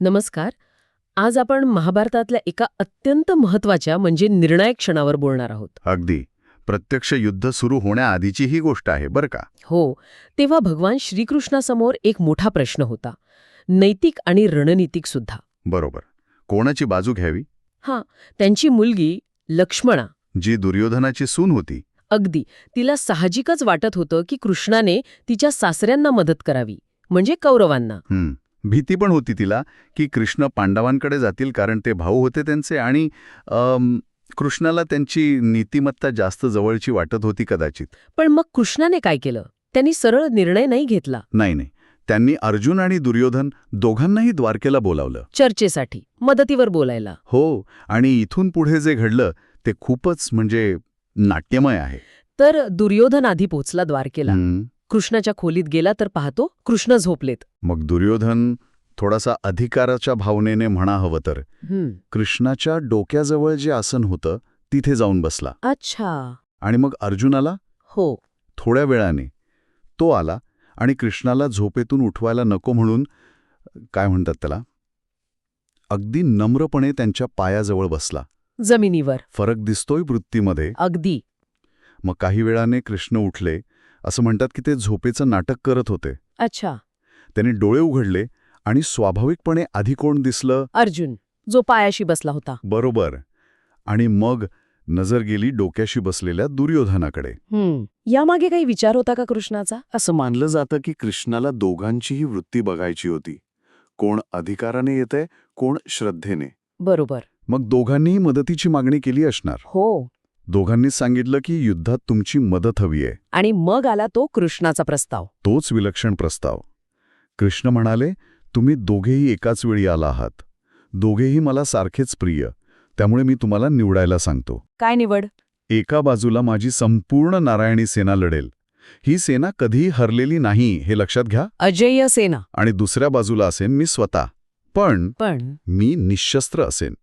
नमस्कार. आज आपण महाभारतातल्या एका अत्यंत महत्त्वाच्या म्हणजे निर्णायक क्षणावर बोलणार आहोत. अगदी. प्रत्यक्ष युद्ध सुरू होण्याआधीची ही गोष्ट आहे बरं का? हो. तेव्हा भगवान श्रीकृष्णासमोर एक मोठा प्रश्न होता. नैतिक आणि रणनीतिक सुद्धा. बरोबर. कोणाची बाजू घ्यावी? हां. त्यांची मुलगी लक्ष्मणा. जी दुर्योधनाची सून होती. अगदी. तिला साहजिकच वाटत होतं की कृष्णाने तिच्या सासऱ्यांना मदत करावी म्हणजे कौरवांना. हं. भीती पण होती तिला की कृष्ण पांडवांकडे जातील कारण ते भाऊ होते त्यांचे आणि कृष्णाला त्यांची नीतिमत्ता जास्त जवळची वाटत होती कदाचित. पण मग कृष्णाने काय केलं? त्यांनी सरळ निर्णय नाही घेतला. नाही नाही. त्यांनी अर्जुन आणि दुर्योधन दोघांनाही द्वारकेला बोलावलं. चर्चेसाठी मदतीवर बोलायला. हो आणि इथून पुढे जे घडलं ते खूपच म्हणजे नाट्यमय आहे. तर दुर्योधन आधी पोचला द्वारकेला. कृष्णाच्या खोलीत गेला तर पाहतो कृष्ण झोपलेत. मग दुर्योधन थोडासा अधिकाराच्या भावनेने म्हणा हवं तर. कृष्णाच्या डोक्याजवळ जे आसन होतं तिथे जाऊन बसला. अच्छा. आणि मग अर्जुनाला हो. थोड्या वेळाने. तो आला आणि कृष्णाला झोपेतून उठवायला नको म्हणून काय म्हणतात त्याला? अगदी नम्रपणे त्यांच्या पायाजवळ बसला. जमिनीवर. फरक दिसतोय वृत्तीमध्ये. अगदी. मग काही वेळाने कृष्ण उठले असं म्हणतात की ते झोपेचं नाटक करत होते. अच्छा. त्यांनी डोळे उघडले आणि स्वाभाविकपणे आधी कोण दिसलं? अर्जुन जो पायाशी बसला होता. बरोबर. आणि मग नजर गेली डोक्याशी बसलेल्या दुर्योधनाकडे. हं. यामागे काही विचार होता का कृष्णाचा? असं मानलं जातं की कृष्णाला दोघांचीही वृत्ती बघायची होती. कोण अधिकाराने येतंय कोण श्रद्धेने. बरोबर. मग दोघांनीही मदतीची मागणी केली असणार. हो. दोघांनीच सांगितलं की युद्धात तुमची मदत हवी आहे. आणि मग आला तो कृष्णाचा प्रस्ताव. तोच विलक्षण प्रस्ताव. कृष्ण म्हणाले तुम्ही दोघेही एकाच वेळी आला आहात. दोघेही मला सारखेच प्रिय. त्यामुळे मी तुम्हाला निवडायला सांगतो. काय निवड? एका बाजूला माझी संपूर्ण नारायणी सेना लढेल. ही सेना कधीही हरलेली नाही हे लक्षात घ्या. अजय्य सेना. आणि दुसऱ्या बाजूला असेन मी स्वतः. पण पण मी निशस्त्र असेन.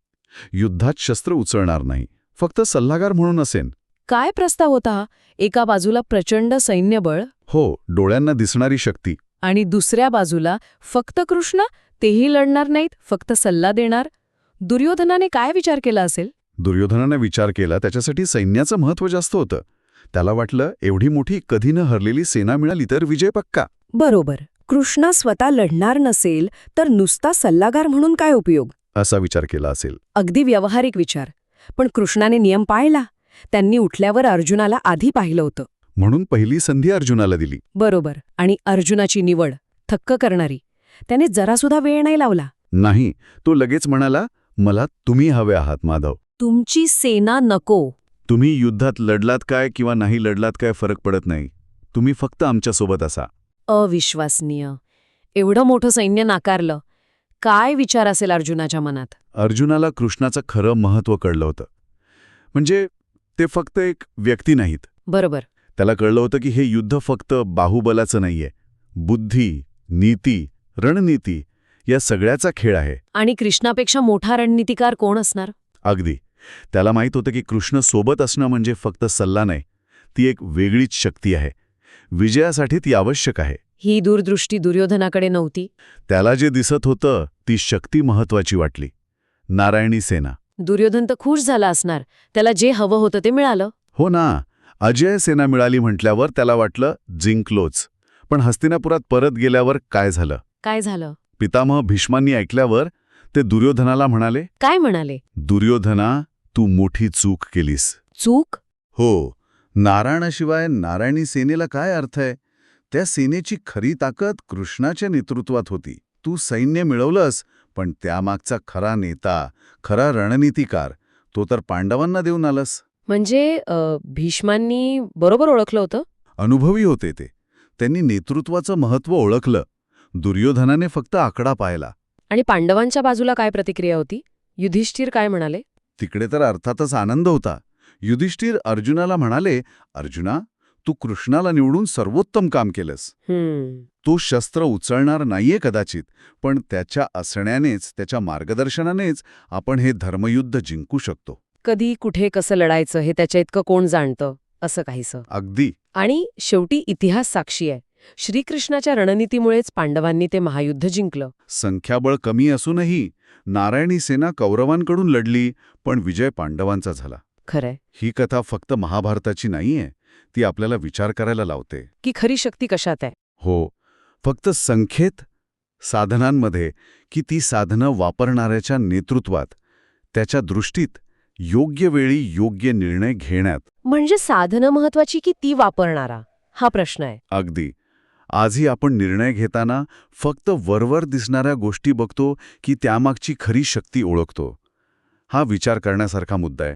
युद्धात शस्त्र उचलणार नाही. फक्त सल्लागार म्हणून असेन. काय प्रस्ताव होता? एका बाजूला प्रचंड सैन्यबळ. हो डोळ्यांना दिसणारी शक्ती. आणि दुसऱ्या बाजूला फक्त कृष्ण? तेही लढणार नाहीत फक्त सल्ला देणार? दुर्योधनाने काय विचार केला असेल? दुर्योधनाने विचार केला त्याच्यासाठी सैन्याचं महत्त्व जास्त होतं. त्याला वाटलं एवढी मोठी कधी न हरलेली सेना मिळाली तर विजय पक्का. बरोबर. कृष्णा स्वतः लढणार नसेल तर नुसता सल्लागार म्हणून काय उपयोग? असा विचार केला असेल. अगदी व्यावहारिक विचार. पण कृष्णाने नियम पाळला. त्यांनी उठल्यावर अर्जुनाला आधी पाहिलं होतं. म्हणून पहिली संधी अर्जुनाला दिली. बरोबर. आणि अर्जुनाची निवड थक्क करणारी. त्याने जरासुद्धा वेळ नाही लावला. नाही तो लगेच म्हणाला मला तुम्ही हवे आहात माधव. तुमची सेना नको. तुम्ही युद्धात लढलात काय किंवा नाही लढलात काय फरक पडत नाही. तुम्ही फक्त आमच्यासोबत असा. अविश्वसनीय. एवढं मोठं सैन्य नाकारलं. काय विचार असेल अर्जुनाच्या मनात? अर्जुनाला कृष्णाचं खरं महत्त्व कळलं होतं. म्हणजे ते फक्त एक व्यक्ती नाहीत. बरोबर. त्याला कळलं होतं की हे युद्ध फक्त बाहुबलाचं नाहीये. बुद्धी नीती रणनीती या सगळ्याचा खेळ आहे. आणि कृष्णापेक्षा मोठा रणनीतिकार कोण असणार? अगदी. त्याला माहीत होतं की कृष्ण सोबत असणं म्हणजे फक्त सल्ला नाही. ती एक वेगळीच शक्ती आहे. विजयासाठी ती आवश्यक आहे. ही दूरदृष्टी दुर्योधनाकडे नव्हती. त्याला जे दिसत होतं ती शक्ती महत्वाची वाटली. नारायणी सेना. दुर्योधन तर खुश झाला असणार. त्याला जे हवं होतं ते मिळालं. हो ना. अजय सेना मिळाली म्हटल्यावर त्याला वाटलं जिंकलोच. पण हस्तिनापुरात परत गेल्यावर काय झालं? काय झालं? पितामह भीष्मांनी ऐकल्यावर ते दुर्योधनाला म्हणाले काय म्हणाले? दुर्योधना तू मोठी चूक केलीस. चूक? हो. नारायणाशिवाय नारायणी सेनेला काय अर्थ आहे? त्या सेनेची खरी ताकद कृष्णाच्या नेतृत्वात होती. तू सैन्य मिळवलंस पण त्यामागचा खरा नेता खरा रणनीतिकार तो तर पांडवांना देऊन आलंस. म्हणजे भीष्मांनी बरोबर ओळखलं होतं? अनुभवी होते ते. त्यांनी नेतृत्वाचं महत्त्व ओळखलं. दुर्योधनाने फक्त आकडा पाहिला. आणि पांडवांच्या बाजूला काय प्रतिक्रिया होती? युधिष्ठिर काय म्हणाले? तिकडे तर अर्थातच आनंद होता. युधिष्ठिर अर्जुनाला म्हणाले अर्जुना तू कृष्णाला निवडून सर्वोत्तम काम केलंस. तो शस्त्र उचलणार नाहीये कदाचित पण त्याच्या असण्यानेच त्याच्या मार्गदर्शनानेच आपण हे धर्मयुद्ध जिंकू शकतो. कधी कुठे कसं लढायचं हे त्याच्या इतकं कोण जाणतं असं काहीसं. अगदी. आणि शेवटी इतिहास साक्षी आहे. श्रीकृष्णाच्या रणनीतीमुळेच पांडवांनी ते महायुद्ध जिंकलं. संख्याबळ कमी असूनही नारायणी सेना कौरवांकडून लढली पण विजय पांडवांचा झाला. खरंय. ही कथा फक्त महाभारताची नाहीये ती आपल्याला विचार करायला लावते. की खरी शक्ती कशात आहे? हो फक्त संख्येत साधनांमध्ये की ती साधनं वापरणाऱ्याच्या नेतृत्वात त्याच्या दृष्टीत योग्य वेळी योग्य निर्णय घेण्यात. म्हणजे साधनं महत्वाची की ती वापरणारा? हा प्रश्न आहे. अगदी. आजही आपण निर्णय घेताना फक्त वरवर दिसणाऱ्या गोष्टी बघतो की त्यामागची खरी शक्ती ओळखतो. हा विचार करण्यासारखा मुद्दा आहे.